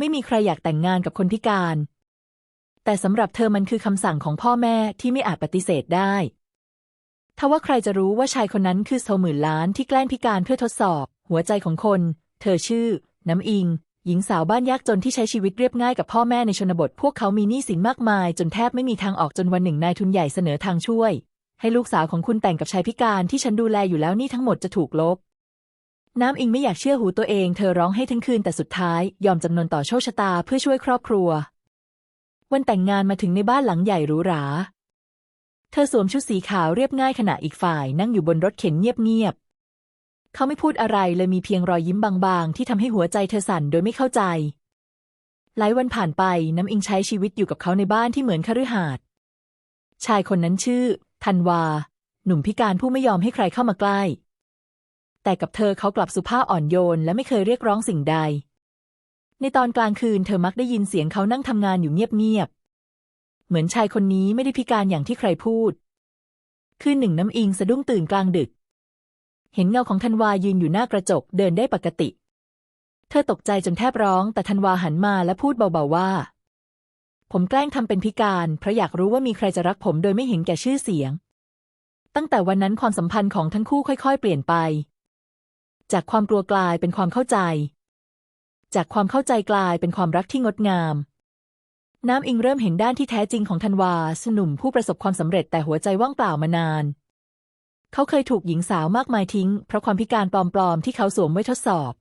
ไม่มีใครอยากแต่งงานกับคนพิการ แต่สำหรับเธอมันคือคำสั่งของพ่อแม่ที่ไม่อาจปฏิเสธได้ถ้าว่าใครจะรู้ว่าชายคนนั้นคือโซหมื่นล้านที่แกล้งพิการเพื่อทดสอบ หัวใจของคน เธอชื่อ น้ำอิง หญิงสาวบ้านยากจนที่ใช้ชีวิตเรียบง่ายกับพ่อแม่ในชนบท พวกเขามีหนี้สินมากมาย จนแทบไม่มีทางออกจนวันหนึ่งนายทุนใหญ่เสนอทางช่วย ให้ลูกสาวของคุณแต่งกับชายพิการที่ฉันดูแลอยู่แล้วนี่ทั้งหมดจะถูกลบ น้ำอิงไม่อยากเชื่อหูตัวเอง เธอร้องให้ทั้งคืนแต่สุดท้ายยอมจำนนต่อโชคชะตาเพื่อช่วยครอบครัว วันแต่งงานมาถึงในบ้านหลังใหญ่หรูหรา เธอสวมชุดสีขาวเรียบง่ายขณะอีกฝ่ายนั่งอยู่บนรถเข็นเงียบๆ เขาไม่พูดอะไรเลยมีเพียงรอยยิ้มบางๆ ที่ทำให้หัวใจเธอสั่นโดยไม่เข้าใจ หลายวันผ่านไปน้ำอิงใช้ชีวิตอยู่กับเขาในบ้านที่เหมือนคฤหาสน์ชายคนนั้นชื่อธันวา หนุ่มพิการผู้ไม่ยอมให้ใครเข้ามาใกล้ แต่กับเธอเขากลับสุภาพอ่อนโยนและไม่เคยเรียกร้องสิ่งใด ในตอนกลางคืนเธอมักได้ยินเสียงเขานั่งทำงานอยู่เงียบๆ เหมือนชายคนนี้ไม่ได้พิการอย่างที่ใครพูด คืนหนึ่งน้ำอิงสะดุ้งตื่นกลางดึก เห็นเงาของธันวายืนอยู่หน้ากระจกเดินได้ปกติ เธอตกใจจนแทบร้องแต่ธันวาหันมาและพูดเบาๆว่า ผมแกล้งทำเป็นพิการเพราะอยากรู้ว่ามีใครจะรักผมโดยไม่เห็นแก่ชื่อเสียง ตั้งแต่วันนั้นความสัมพันธ์ของทั้งคู่ค่อย ๆ เปลี่ยนไป จากความกลัวกลายเป็นความเข้าใจ จากความเข้าใจกลายเป็นความรักที่งดงาม น้ำอิงเริ่มเห็นด้านที่แท้จริงของธันวาสหนุ่มผู้ประสบความสำเร็จแต่หัวใจว่างเปล่ามานาน เขาเคยถูกหญิงสาวมากมายทิ้ง เพราะความพิการปลอมๆที่เขาสวมไว้ทดสอบ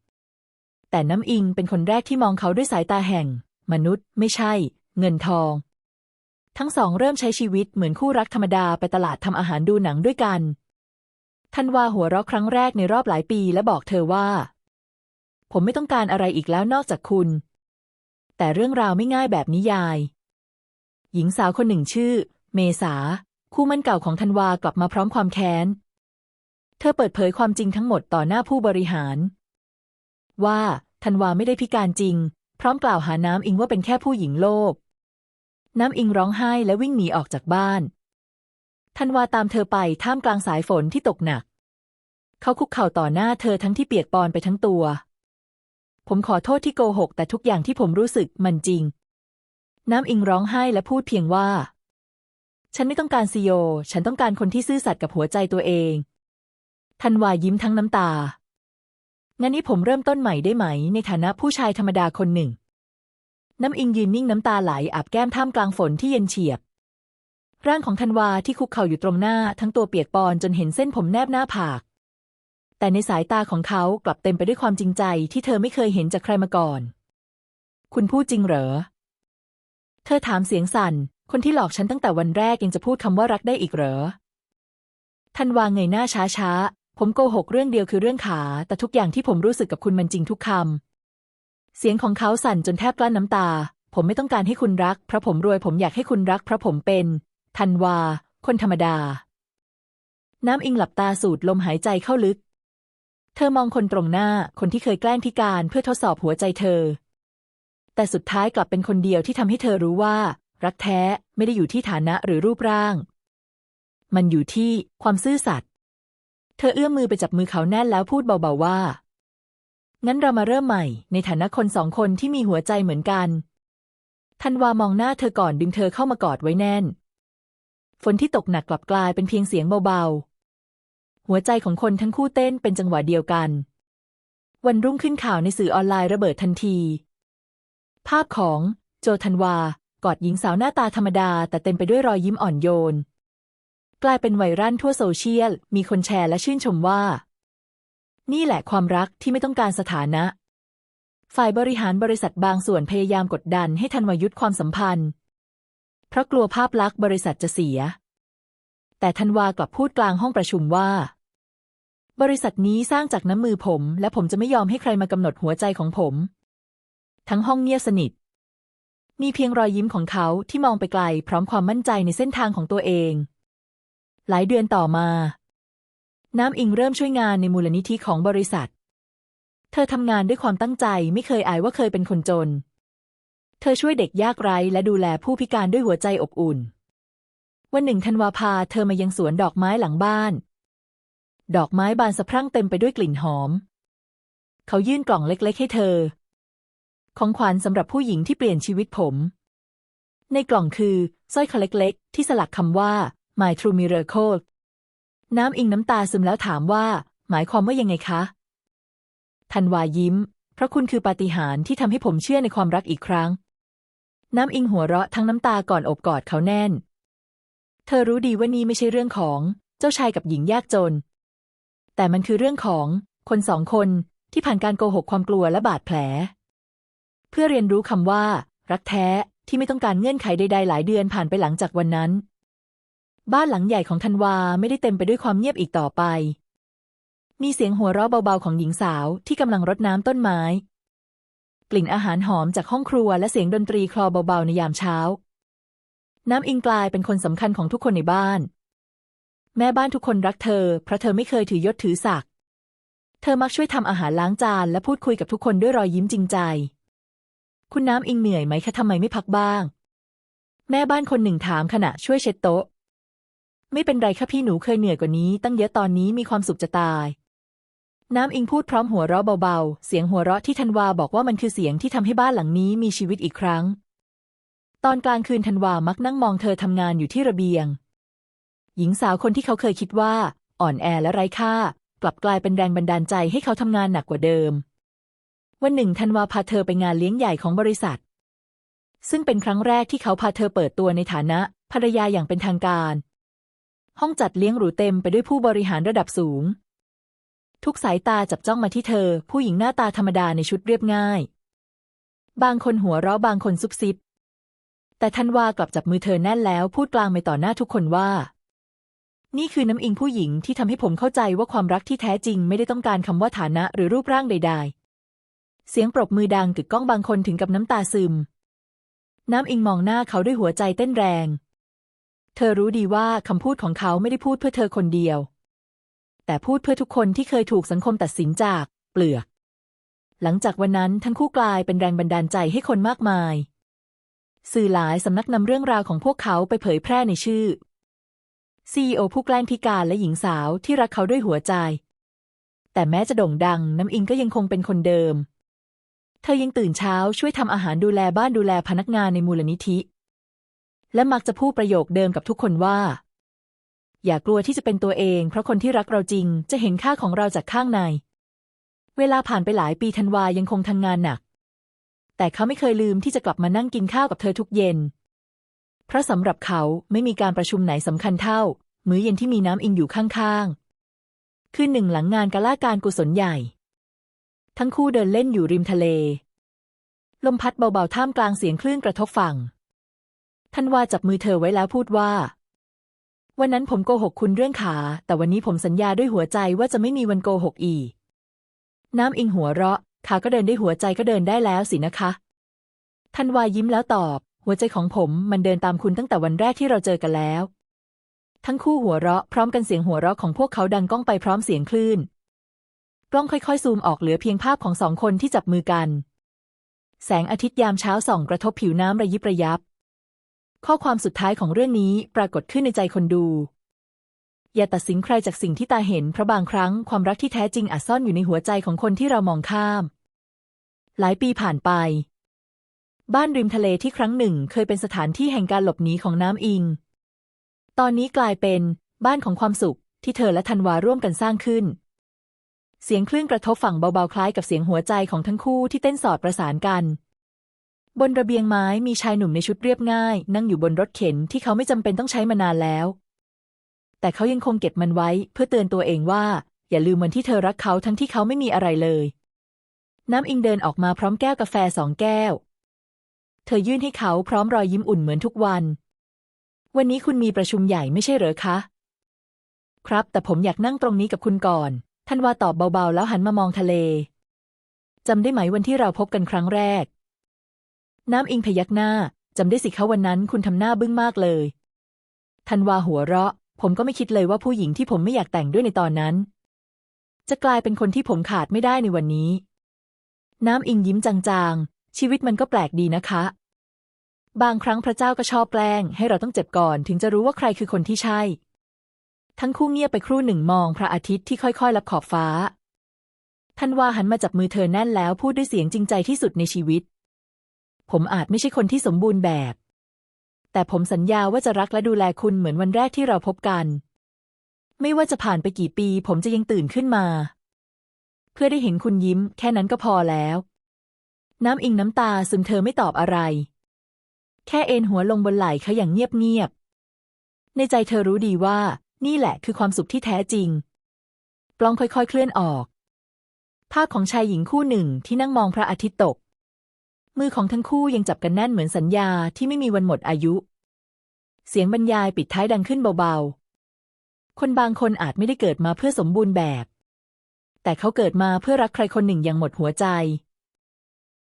แต่น้ำอิงเป็นคนแรกที่มองเขาด้วยสายตาแห่ง มนุษย์ ไม่ใช่ เงินทองทั้งสองเริ่มใช้ชีวิตเหมือนคู่รักธรรมดาไปตลาดทำอาหารดูหนังด้วยกัน ธันวาหัวเราะครั้งแรกในรอบหลายปีและบอกเธอว่า ผมไม่ต้องการอะไรอีกแล้วนอกจากคุณ แต่เรื่องราวไม่ง่ายแบบนิยาย หญิงสาวคนหนึ่งชื่อ เมษา คู่มั่นเก่าของธันวากลับมาพร้อมความแค้น เธอเปิดเผยความจริงทั้งหมดต่อหน้าผู้บริหาร ว่าธันวาไม่ได้พิการจริง พร้อมกล่าวหาน้ำอิงว่าเป็นแค่ผู้หญิงโลภน้ำอิงร้องไห้และวิ่งหนีออกจากบ้านธันวาตามเธอไปท่ามกลางสายฝนที่ตกหนัก เขาคุกเข่าต่อหน้าเธอทั้งที่เปียกปอนไปทั้งตัว ผมขอโทษที่โกหก แต่ทุกอย่างที่ผมรู้สึกมันจริง น้ำอิงร้องไห้และพูดเพียงว่า ฉันไม่ต้องการซีโอ ฉันต้องการคนที่ซื่อสัตย์กับหัวใจตัวเองธันวายิ้มทั้งน้ำตา งั้นนี้ผมเริ่มต้นใหม่ได้ไหม ในฐานะผู้ชายธรรมดาคนหนึ่ง น้ำอิงยืนนิ่งน้ำตาไหลอาบแก้มท่ามกลางฝนที่เย็นเฉียบร่างของธันวาที่คุกเข่าอยู่ตรงหน้าทั้งตัวเปียกปอนจนเห็นเส้นผมแนบหน้าผาก แต่ในสายตาของเขากลับเต็มไปด้วยความจริงใจที่เธอไม่เคยเห็นจากใครมาก่อน คุณพูดจริงเหรอ เธอถามเสียงสั่น คนที่หลอกฉันตั้งแต่วันแรกยังจะพูดคำว่ารักได้อีกเหรอธันวาเงยหน้าช้าๆ ผมโกหกเรื่องเดียวคือเรื่องขา แต่ทุกอย่างที่ผมรู้สึกกับคุณมันจริงทุกคำ เสียงของเขาสั่นจนแทบกลั้นน้ำตา ผมไม่ต้องการให้คุณรัก เพราะผมรวย ผมอยากให้คุณรัก เพราะผมเป็นธันวา คนธรรมดา น้ำอิงหลับตาสูดลมหายใจเข้าลึก เธอมองคนตรงหน้าคนที่เคยแกล้งพิการเพื่อทดสอบหัวใจเธอ แต่สุดท้ายกลับเป็นคนเดียวที่ทำให้เธอรู้ว่า รักแท้ไม่ได้อยู่ที่ฐานะหรือรูปร่าง มันอยู่ที่ความซื่อสัตย์เธอเอื้อมมือไปจับมือเขาแน่นแล้วพูดเบาๆว่า งั้นเรามาเริ่มใหม่ ในฐานะคนสองคนที่มีหัวใจเหมือนกันธันวามองหน้าเธอก่อนดึงเธอเข้ามากอดไว้แน่น ฝนที่ตกหนักกลับกลายเป็นเพียงเสียงเบาๆ หัวใจของคนทั้งคู่เต้นเป็นจังหวะเดียวกัน วันรุ่งขึ้นข่าวในสื่อออนไลน์ระเบิดทันที ภาพของโจธันวากอดหญิงสาวหน้าตาธรรมดา แต่เต็มไปด้วยรอยยิ้มอ่อนโยน กลายเป็นไวรัลทั่วโซเชียล มีคนแชร์และชื่นชมว่า นี่แหละความรักที่ไม่ต้องการสถานะ ฝ่ายบริหารบริษัทบางส่วนพยายามกดดันให้ธันวายุดความสัมพันธ์ เพราะกลัวภาพลักษณ์บริษัทจะเสีย แต่ธันวากลับพูดกลางห้องประชุมว่า บริษัทนี้สร้างจากน้ำมือผม และผมจะไม่ยอมให้ใครมากำหนดหัวใจของผม ทั้งห้องเงียบสนิท มีเพียงรอยยิ้มของเขาที่มองไปไกล พร้อมความมั่นใจในเส้นทางของตัวเอง หลายเดือนต่อมา น้ำอิงเริ่มช่วยงานในมูลนิธิของบริษัท เธอทำงานด้วยความตั้งใจไม่เคยอายว่าเคยเป็นคนจน เธอช่วยเด็กยากไร้และดูแลผู้พิการด้วยหัวใจอบอุ่นวันหนึ่งธันวาพาเธอมายังสวนดอกไม้หลังบ้าน ดอกไม้บานสะพรั่งเต็มไปด้วยกลิ่นหอม เขายื่นกล่องเล็กๆ ให้เธอ ของขวัญสำหรับผู้หญิงที่เปลี่ยนชีวิตผม ในกล่องคือสร้อยคอเล็กๆ ที่สลักคำว่า My True Miracle น้ำอิงน้ำตาซึมแล้วถามว่า หมายความว่ายังไงคะธันวายิ้ม เพราะคุณคือปาฏิหาริย์ที่ทำให้ผมเชื่อในความรักอีกครั้ง น้ำอิงหัวเราะทั้งน้ำตาก่อนอบกอดเขาแน่น เธอรู้ดีว่านี่ไม่ใช่เรื่องของเจ้าชายกับหญิงยากจน แต่มันคือเรื่องของคนสองคนที่ผ่านการโกหกความกลัวและบาดแผล เพื่อเรียนรู้คำว่า รักแท้ที่ไม่ต้องการเงื่อนไขใดๆหลายเดือนผ่านไปหลังจากวันนั้น บ้านหลังใหญ่ของธันวาไม่ได้เต็มไปด้วยความเงียบอีกต่อไป มีเสียงหัวเราะเบาๆของหญิงสาวที่กำลังรดน้ำต้นไม้ กลิ่นอาหารหอมจากห้องครัวและเสียงดนตรีคลอเบาๆในยามเช้า น้ำอิงกลายเป็นคนสำคัญของทุกคนในบ้าน แม่บ้านทุกคนรักเธอ เพราะเธอไม่เคยถือยศถือศักดิ์เธอมักช่วยทำอาหารล้างจานและพูดคุยกับทุกคนด้วยรอยยิ้มจริงใจ คุณน้ำอิงเหนื่อยไหมคะทำไมไม่พักบ้าง แม่บ้านคนหนึ่งถามขณะช่วยเช็ดโต๊ะ ไม่เป็นไรค่ะพี่หนูเคยเหนื่อยกว่านี้ ตั้งเยอะตอนนี้มีความสุขจะตาย น้ำอิงพูดพร้อมหัวเราะเบาๆ เสียงหัวเราะที่ธันวาบอกว่ามันคือเสียงที่ทำให้บ้านหลังนี้มีชีวิตอีกครั้ง ตอนกลางคืนธันวามักนั่งมองเธอทำงานอยู่ที่ระเบียง หญิงสาวคนที่เขาเคยคิดว่า อ่อนแอและไร้ค่า กลับกลายเป็นแรงบันดาลใจให้เขาทำงานหนักกว่าเดิม วันหนึ่งธันวาพาเธอไปงานเลี้ยงใหญ่ของบริษัท ซึ่งเป็นครั้งแรกที่เขาพาเธอเปิดตัวในฐานะภรรยาอย่างเป็นทางการ ห้องจัดเลี้ยงหรูเต็มไปด้วยผู้บริหารระดับสูง ทุกสายตาจับจ้องมาที่เธอ ผู้หญิงหน้าตาธรรมดาในชุดเรียบง่าย บางคนหัวเราะบางคนซุบซิบแต่ธันวากลับจับมือเธอแน่นแล้วพูดกลางไปต่อหน้าทุกคนว่า นี่คือน้ำอิงผู้หญิงที่ทำให้ผมเข้าใจว่าความรักที่แท้จริงไม่ได้ต้องการคำว่าฐานะหรือรูปร่างใด ๆ เสียงปรบมือดังกึกก้องบางคนถึงกับน้ำตาซึม น้ำอิงมองหน้าเขาด้วยหัวใจเต้นแรง เธอรู้ดีว่าคำพูดของเขาไม่ได้พูดเพื่อเธอคนเดียว แต่พูดเพื่อทุกคนที่เคยถูกสังคมตัดสินจาก เปลือก หลังจากวันนั้นทั้งคู่กลายเป็นแรงบันดาลใจให้คนมากมาย สื่อหลายสำนักนำเรื่องราวของพวกเขาไปเผยแพร่ในชื่อ ซีอผู้แกล้งพิการและหญิงสาวที่รักเขาด้วยหัวใจ แต่แม้จะโด่งดังน้ำอิงก็ยังคงเป็นคนเดิม เธอยังตื่นเช้าช่วยทำอาหารดูแลบ้านดูแลพนักงานในมูลนิธิ และมักจะพูดประโยคเดิมกับทุกคนว่า อย่ากลัวที่จะเป็นตัวเอง เพราะคนที่รักเราจริงจะเห็นค่าของเราจากข้างใน เวลาผ่านไปหลายปีธันวายังคงทำงานหนัก แต่เขาไม่เคยลืมที่จะกลับมานั่งกินข้าวกับเธอทุกเย็น เพราะสำหรับเขาไม่มีการประชุมไหนสำคัญเท่า มื้อเย็นที่มีน้ำอิงอยู่ข้างๆ คืนหนึ่งหลังงานกาล่าการกุศลใหญ่ ทั้งคู่เดินเล่นอยู่ริมทะเล ลมพัดเบาๆท่ามกลางเสียงคลื่นกระทบฝั่งท่านว่าจับมือเธอไว้แล้วพูดว่า วันนั้นผมโกหกคุณเรื่องขา แต่วันนี้ผมสัญญาด้วยหัวใจว่าจะไม่มีวันโกหกอีก น้ำอิงหัวเราะ ขาก็เดินได้หัวใจก็เดินได้แล้วสินะคะท่านวายิ้มแล้วตอบ หัวใจของผมมันเดินตามคุณตั้งแต่วันแรกที่เราเจอกันแล้ว ทั้งคู่หัวเราะพร้อมกันเสียงหัวเราะของพวกเขาดังก้องไปพร้อมเสียงคลื่น กล้องค่อยๆ ซูมออกเหลือเพียงภาพของสองคนที่จับมือกัน แสงอาทิตย์ยามเช้าส่องกระทบผิวน้ำระยิบระยับ ข้อความสุดท้ายของเรื่องนี้ปรากฏขึ้นในใจคนดู อย่าตัดสินใครจากสิ่งที่ตาเห็นเพราะบางครั้งความรักที่แท้จริงอาจซ่อนอยู่ในหัวใจของคนที่เรามองข้าม หลายปีผ่านไป บ้านริมทะเลที่ครั้งหนึ่งเคยเป็นสถานที่แห่งการหลบหนีของน้ำอิง ตอนนี้กลายเป็นบ้านของความสุขที่เธอและธันวาร่วมกันสร้างขึ้น เสียงคลื่นกระทบฝั่งเบาๆคล้ายกับเสียงหัวใจของทั้งคู่ที่เต้นสอดประสานกัน บนระเบียงไม้มีชายหนุ่มในชุดเรียบง่าย นั่งอยู่บนรถเข็นที่เขาไม่จำเป็นต้องใช้มานานแล้ว แต่เขายังคงเก็บมันไว้เพื่อเตือนตัวเองว่า อย่าลืมวันที่เธอรักเขาทั้งที่เขาไม่มีอะไรเลย น้ำอิงเดินออกมาพร้อมแก้วกาแฟสองแก้ว เธอยื่นให้เขาพร้อมรอยยิ้มอุ่นเหมือนทุกวัน วันนี้คุณมีประชุมใหญ่ไม่ใช่เหรอคะ ครับ แต่ผมอยากนั่งตรงนี้กับคุณก่อนท่านวาตอบเบาๆ แล้วหันมามองทะเลจำได้ไหมวันที่เราพบกันครั้งแรก น้ำอิงพยักหน้าจำได้สิเขาวันนั้นคุณทำหน้าบึ้งมากเลยทันวาหัวเราะ ผมก็ไม่คิดเลยว่าผู้หญิงที่ผมไม่อยากแต่งด้วยในตอนนั้น จะกลายเป็นคนที่ผมขาดไม่ได้ในวันนี้ น้ำอิงยิ้มจางๆ ชีวิตมันก็แปลกดีนะคะ บางครั้งพระเจ้าก็ชอบแกล้ง ให้เราต้องเจ็บก่อนถึงจะรู้ว่าใครคือคนที่ใช่ ทั้งคู่เงียบไปครู่หนึ่งมองพระอาทิตย์ที่ค่อยๆลับขอบฟ้าทันว่าหันมาจับมือเธอแน่นแล้วพูดด้วยเสียงจริงใจที่สุดในชีวิต ผมอาจไม่ใช่คนที่สมบูรณ์แบบ แต่ผมสัญญาว่าจะรักและดูแลคุณเหมือนวันแรกที่เราพบกัน ไม่ว่าจะผ่านไปกี่ปี ผมจะยังตื่นขึ้นมา เพื่อได้เห็นคุณยิ้ม แค่นั้นก็พอแล้ว น้ำอิงน้ำตาซึมเธอไม่ตอบอะไร แค่เอนหัวลงบนไหล่เขาอย่างเงียบๆ ในใจเธอรู้ดีว่า นี่แหละคือความสุขที่แท้จริงปล้องค่อยๆ เคลื่อนออก ภาพของชายหญิงคู่หนึ่งที่นั่งมองพระอาทิตย์ตก มือของทั้งคู่ยังจับกันแน่นเหมือนสัญญาที่ไม่มีวันหมดอายุ เสียงบรรยายปิดท้ายดังขึ้นเบาๆ คนบางคนอาจไม่ได้เกิดมาเพื่อสมบูรณ์แบบ แต่เขาเกิดมาเพื่อรักใครคนหนึ่งอย่างหมดหัวใจ